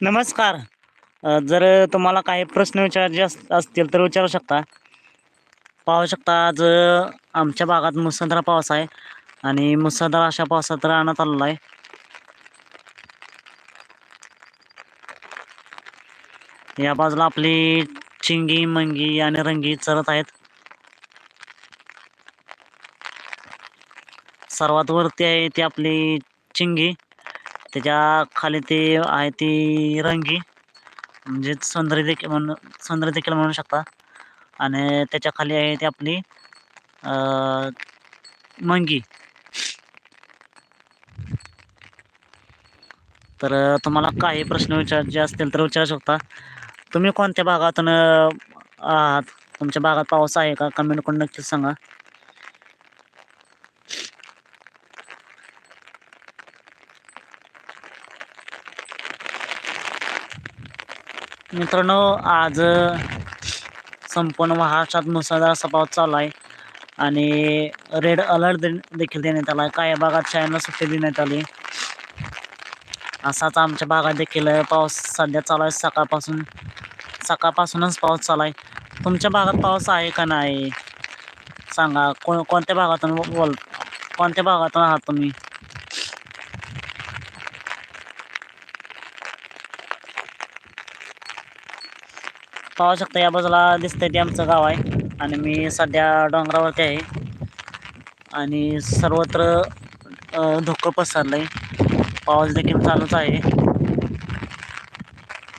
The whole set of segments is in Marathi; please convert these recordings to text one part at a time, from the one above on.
नमस्कार. जर तुम्हाला काही प्रश्न विचारायचे अस असतील तर विचारू शकता. पाहू शकता आज आमच्या भागात मुसळधार पाऊस आहे आणि मुसळधार अशा पावसात राहण्यात आलेला आहे. या बाजूला आपली चिंगी मंगी आणि रंगी चरत आहेत. सर्वात वरती आहे ती आपली चिंगी. त्याच्याखाली ते आहे ती रंगी. म्हणजे सौंदर्य देखील म्हणू सौंदर्य देखील म्हणू शकता. आणि त्याच्याखाली आहे ती आपली मंगी. तर तुम्हाला काही प्रश्न विचारायचे असतील तर विचारू शकता. तुम्ही कोणत्या भागातून आहात? तुमच्या भागात पाऊस आहे का? कमेंट करून नक्कीच सांगा. मित्रांनो आज संपूर्ण महाराष्ट्रात मुसळधार असा पाऊस चालू आहे आणि रेड अलर्ट देखील देण्यात आला आहे. काही भागात शाळांना सुट्टी देण्यात आली. असाच आमच्या भागात देखील पाऊस सध्या चालू आहे. सकाळपासून सकाळपासूनच पाऊस चालू आहे. तुमच्या भागात पाऊस आहे का नाही? सांगा. को कोणत्या भागातून बोल कोणत्या भागातून आहात तुम्ही? पाहू शकता या बाजूला दिसतंय ते आमचं गाव आहे. आणि मी सध्या डोंगरावरती आहे. आणि सर्वत्र धुकं पसरलं आहे पाऊस देखील चालूच आहे.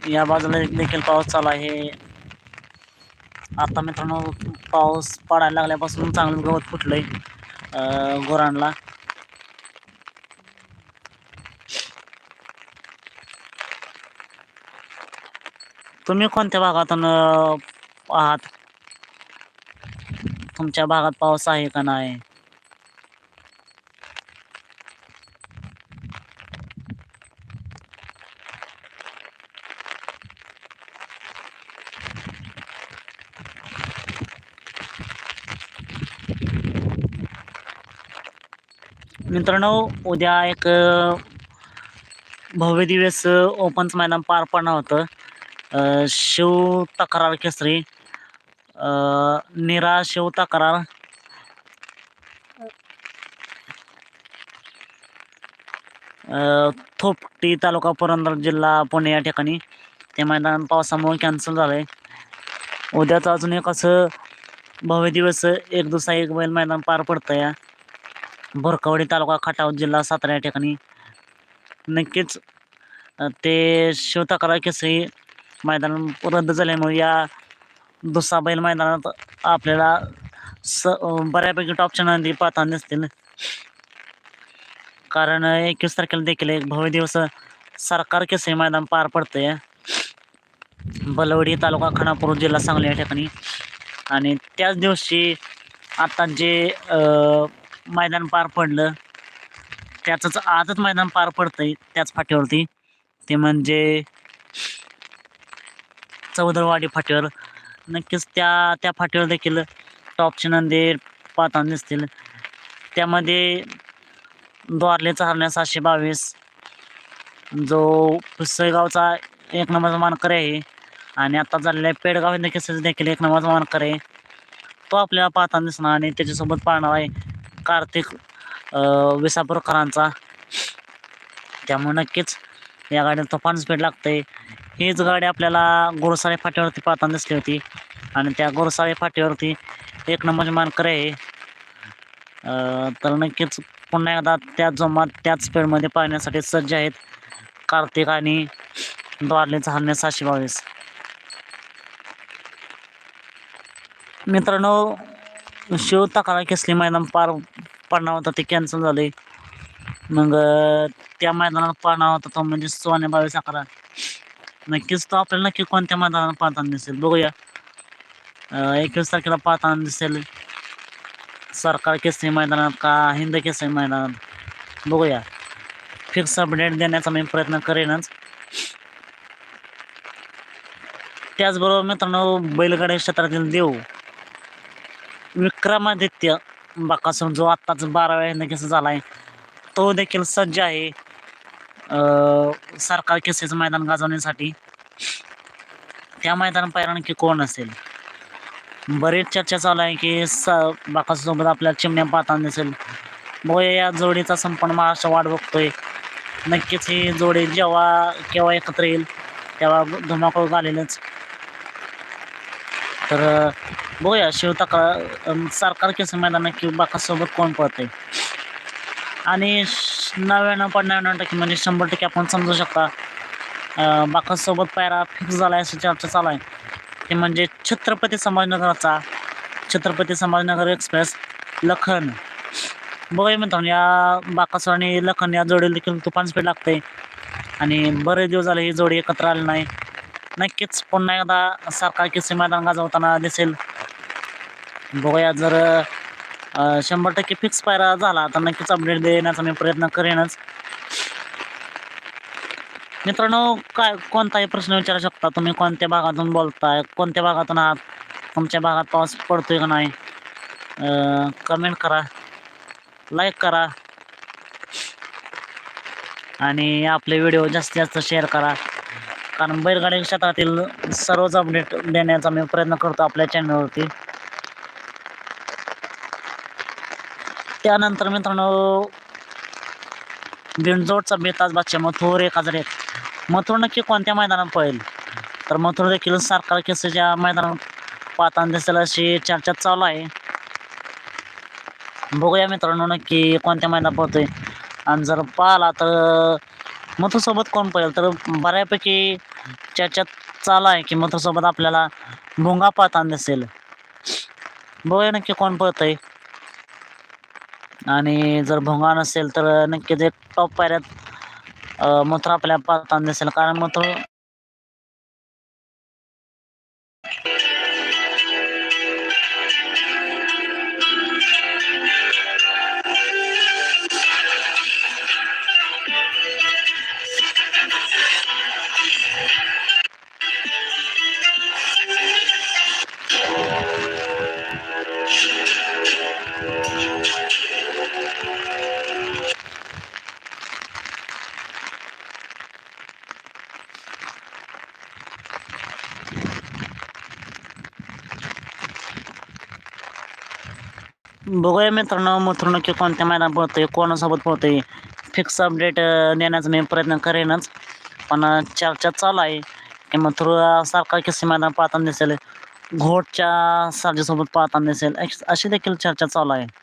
या बाजूला देखील पाऊस चालू आहे. आता मित्रांनो पाऊस पडायला लागल्यापासून चांगलं गवत फुटलं आहे गुरांना. तुम्ही कोणत्या भागातून आहात? तुमच्या भागात पाऊस आहे का नाही? मित्रांनो उद्या एक भव्य दिवस ओपनचं मैदान पार पडणार होतं. शिव तक्रार केसरी. निरा शिव तक्रार. थोपटी तालुका पुरंदर जिल्हा पुणे या ठिकाणी. ते मैदान पावसामुळे कॅन्सल झालं आहे उद्याच अजून एक असं भव्य दिवस एक दुसरा एक बैल मैदान पार पडतं या भुरकवडी तालुका खटाव जिल्हा सातारा या ठिकाणी. नक्कीच ते ते शिवतक्रार केसरी मैदान रद्द झाल्यामुळे या दुसरा बैल मैदानात आपल्याला स बऱ्यापैकी टॉपच्या नंदी पाहताना दिसतील. कारण एकवीस तारखेला देखील एक भव्य दिवस सरकार केसरी मैदान पार पडतंय. बलवडी तालुका खानापूर जिल्हा सांगली या ठिकाणी. आणि त्याच दिवशी आता जे मैदान पार पडलं त्याचंच आजच मैदान पार पडतंय त्याच फाटीवरती. ते म्हणजे चौदरवाडी फाटीवर. नक्कीच त्या त्या फाटीवर देखील टॉपचे नंदी पाहताना दिसतील. त्यामध्ये द्वारलेचा हरण्या सातशे बावीस. जो पुसेगावचा एक नंबरचा मानकर आहे. आणि आता झालेल्या पेडगाव हिंद केसरी देखील एक नंबरचा मानकर आहे. तो आपल्याला पाहताना दिसणार आणि त्याच्यासोबत पाहणार आहे कार्तिक विसापूरकरांचा. त्यामुळे नक्कीच या गाडीला तुफान स्पीड लागते हीच गाडी आपल्याला गोरसाळे फाट्यावरती पाहताना दिसली होती. आणि त्या गोरसाळे फाट्यावरती एक नंबर मानकर आहे. तर नक्कीच पुन्हा एकदा त्याच जोमात त्याच स्पीडमध्ये पाहण्यासाठी सज्ज आहेत कार्तिक आणि द्वारलेचा हल्ले सहाशे बावीस. मित्रांनो शिव तक्रार केसली मैदान पार पडणार होतं ते कॅन्सल झाले मग त्या मैदानात पाहणार होता तो म्हणजे सोने बावीस अकरा नक्कीच तो आपल्याला नक्की कोणत्या मैदानात पाहताना दिसेल? बघूया. एकवीस तारखेला पाहताना दिसेल. सरकार केसरी मैदानात का हिंद केसरी मैदानात? बघूया. फिक्स अपडेट देण्याचा मी प्रयत्न करेनच. त्याचबरोबर मित्रांनो बैलगाडी क्षेत्रातील देव विक्रमादित्य बाकासूर जो आत्ताच बाराव्या हिंद केस झाला आहे तो देखील सज्ज आहे. सरकार केसेचं मैदान गाजवण्यासाठी. त्या मैदान पायरा नक्की कोण असेल? बरीच चर्चा चालू आहे की स बाकासोबत आपल्याला चिमण्या पाहताना दिसेल. बघूया या जोडीचा संपूर्ण महाराष्ट्र वाट बघतोय. नक्कीच ही जोडी जेव्हा केव्हा एकत्र येईल तेव्हा धुमाकूळ घालेलच तर बघूया शिवतका सरकार केस मैदान नक्की बाकासोबत कोण पळतंय? आणि श- नव्याण्णव पन्नाण्णव टक्के म्हणजे शंभर टक्के आपण समजू शकता. बाकासोबत पायरा फिक्स झाला आहे अशी चर्चा चालू आहे. ते म्हणजे छत्रपती संभाजीनगराचा छत्रपती संभाजीनगर एक्सप्रेस लखन. बघूया मित्रांनो या बाकासोर आणि लखन या जोडीला देखील तुफान स्पीड लागते आणि बरेच दिवस झाले ही जोडी एकत्र आली नाही. नक्कीच पुन्हा एकदा सरकार किस्से मैदान गाजवताना दिसेल. बघूया जर शंभर टक्के फिक्स पायरा झाला. तर नक्कीच अपडेट देण्याचा मी प्रयत्न करेनच. मित्रांनो काय कोणताही प्रश्न विचारू शकता. तुम्ही कोणत्या भागातून बोलताय कोणत्या भागातून आहात तुमच्या भागात पाऊस पडतोय का नाही कमेंट करा. लाईक करा. आणि आपले व्हिडिओ जास्तीत जास्त शेअर करा. कारण बैलगाडी क्षेत्रातील सर्वच अपडेट देण्याचा मी प्रयत्न करतो आपल्या चॅनलवरती त्यानंतर मित्रांनो बिंजोडचा बेताज बादशा मथुर एक हजार एक. मथुर नक्की कोणत्या मैदानात पळेल? तर मथुर देखील सरकार केसच्या मैदानात पाहताना दिसेल अशी चर्चा चालू आहे. बघूया मित्रांनो नक्की कोणत्या मैदानात पळतोय. आणि जर पाहिला तर मथुरसोबत कोण पळेल? तर बऱ्यापैकी चर्चा चालू आहे की मथुरसोबत आपल्याला भोंगा पाहताना दिसेल. बघूया नक्की कोण पळतंय. आणि जर भोंगा नसेल तर नक्कीच एक टॉप पायऱ्यात मथुरा आपल्या पाहताना दिसेल. कारण मथुर बघूया मित्रांनो मथुर की कोणत्या मैदान पळतोय कोणासोबत पळतोय फिक्स अपडेट देण्याचा मी प्रयत्न करेनच. पण चर्चा चालू आहे. की मथुर सारखा किस्से मैदान पाहताना दिसेल. घोटच्या साजेसोबत पाहताना दिसेल. अश- अशी देखील चर्चा चालू आहे.